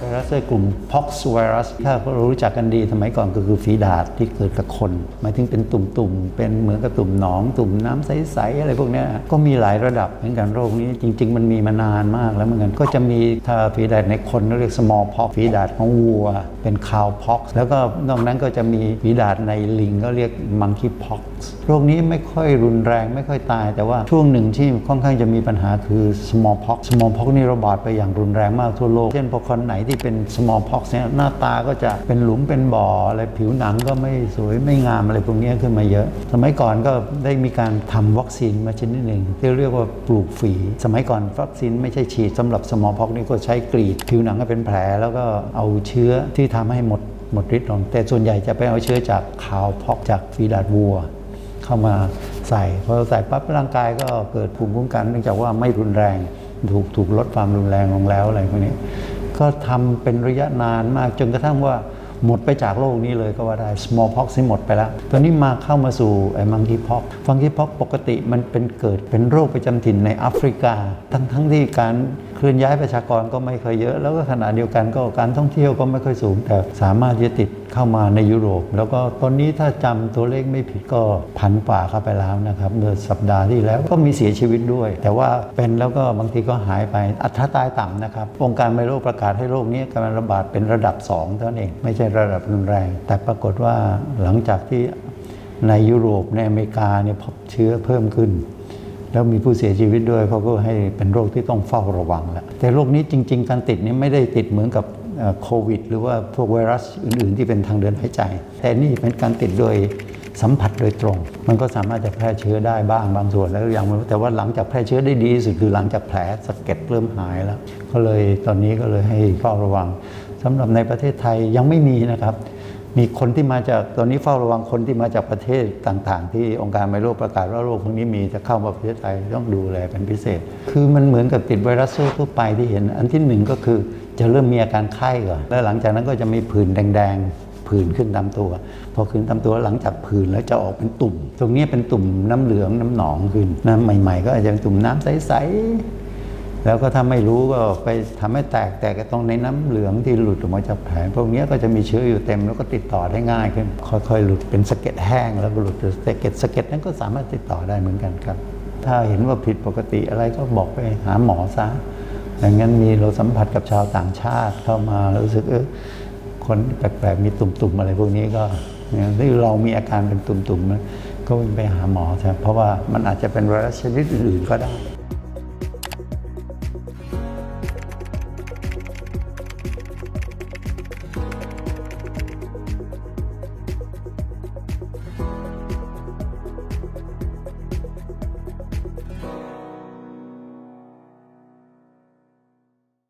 ไวรัสกลุ่ม pox ไวรัสถ้าเรารู้จักกันดีสมัยก่อนก็คือฝีดาษที่เกิดกับคน หมายถึงเป็นตุ่มๆ เป็นเหมือนกับตุ่มหนอง ตุ่มน้ำใสๆ อะไรพวกนี้ก็มีหลายระดับเหมือนกันโรคนี้จริง ๆ มันมีมานานมากแล้วเหมือนกันก็จะมีถ้าฝีดาษในคนเรียก small pox ฝีดาษของวัว เป็น cow pox แล้วก็นอกนั้นก็จะมีฝีดาษในลิงก็เรียก monkey pox โรคนี้ไม่ค่อยรุนแรงไม่ค่อยตาย แต่ว่าช่วงหนึ่งที่ค่อนข้างจะมีปัญหาคือ small pox small pox นี่ระบาดไปอย่างรุนแรงมากทั่วโลกเช่นพอคนไหนที่เป็น small pox เนี่ยหน้าตาก็จะเป็นหลุมเป็นบ่ออะไรผิวหนังก็ไม่สวยไม่งามอะไรพวกนี้ขึ้นมาเยอะ สมัยก่อนก็ได้มีการทำวัคซีนมาชนิดหนึ่งที่เรียกว่าปลูกฝี สมัยก่อนวัคซีนไม่ใช่ฉีดสำหรับ small pox นี่ก็ใช้กรีด ผิวหนังก็เป็นแผลแล้วก็เอาเชื้อที่ทำให้หมดหมดฤทธิ์ลงแต่ส่วนใหญ่จะไปเอาเชื้อจากขาวพอกจากฝีดาดวัว เข้ามาใส่พอใส่ปั๊บร่างกายก็เกิดภูมิคุ้มกันเนื่องจากว่าไม่รุนแรงถูกถูกลดความรุนแรงลงแล้วอะไรพวกนี้ ก็ทำเป็นระยะนานมากจนกระทั่งว่าหมดไปจากโลกนี้เลยก็ว่าได้ small pox นี่หมดไปแล้ว ตอนนี้มาเข้ามาสู่ไอ้ monkey pox monkey pox ปกติมันเป็นเกิดเป็นโรคประจำถิ่นในแอฟริกา ทั้งทั้งที่การเคลื่อนย้ายประชากรก็ไม่เคยเยอะ แล้วก็ขณะเดียวกันก็การท่องเที่ยวก็ไม่ค่อยสูง แต่สามารถที่จะติดเข้ามาในยุโรป แล้วก็ตอนนี้ถ้าจำตัวเลขไม่ผิดก็พันกว่าเข้าไปแล้วนะครับเมื่อสัปดาห์ที่แล้วก็มีเสียชีวิตด้วย แต่ว่าเป็นแล้วก็บางทีก็หายไปอัตราตายต่ำนะครับองค์การไม่โรคประกาศให้โรคนี้กำลังระบาดเป็นระดับ2เท่านั้นเองไม่ใช่ระดับรุนแรง แต่ปรากฏว่าหลังจากที่ในยุโรปในอเมริกาเนี่ยพบเชื้อเพิ่มขึ้น แล้วมีผู้เสียชีวิตด้วยเขาก็ให้เป็นโรคที่ต้องเฝ้าระวังแล้วแต่โรคนี้จริง ๆ การติดนี้ไม่ได้ติดเหมือนกับ โควิด หรือว่าพวกไวรัสอื่น ๆ ที่เป็นทางเดินหายใจ แต่นี่เป็นการติดโดยสัมผัสโดยตรง มันก็สามารถจะแพร่เชื้อได้บ้างบางส่วนแล้วอย่างม่รู้แต่ว่าหลังจากแพร่เชื้อได้ดีที่สุดคือหลังจากแผลสะเก็ดเริ่มหายแล้ว ก็เลยตอนนี้ก็เลยให้เฝ้าระวังสำหรับในประเทศไทยยังไม่มีนะครับ มีคนที่มาจากตอนนี้เฝ้าระวังคนที่มาจากประเทศต่าง ๆ ที่องค์การไม่โรคประกาศว่าโรคพวกนี้มีจะเข้ามาประเทศไทยต้องดูแลเป็นพิเศษ คือมันเหมือนกับติดไวรัสทั่วไปที่เห็น อันที่หนึ่งก็คือ จะเริ่มมีอาการไข้ก่อน แล้วหลังจากนั้นก็จะมีผื่นแดงๆ ผื่นขึ้นตามตัว พอขึ้นตามตัวหลังจากผื่นแล้วจะออกเป็นตุ่ม ตรงนี้เป็นตุ่มน้ำเหลืองน้ำหนองขึ้นน้ำใหม่ ๆ ก็อาจจะเป็นตุ่มน้ำใสๆ แล้วก็ถ้าไม่รู้ก็ไปทำให้แตกแตกตรงในน้ำเหลืองที่หลุดออกมาจากแผลพวกนี้ก็จะมีเชื้ออยู่เต็มแล้วก็ติดต่อได้ง่ายขึ้น ค่อยๆ หลุดเป็นสะเก็ดแห้งแล้วก็หลุดเป็นสะเก็ดสะเก็ดนั้นก็สามารถติดต่อได้เหมือนกันครับ ถ้าเห็นว่าผิดปกติอะไรก็บอกไปหาหมอซะ ดังนั้นมีเราสัมผัสกับชาวต่างชาติเข้ามารู้สึกเออคนแปลกๆมีตุ่มๆอะไรพวกนี้ก็นี่ยที่เรามีอาการเป็นตุ่มๆนะก็วิ่งไปหาหมอใช่เพราะว่ามันอาจจะเป็นไวรัสชนิดอื่นๆก็ได้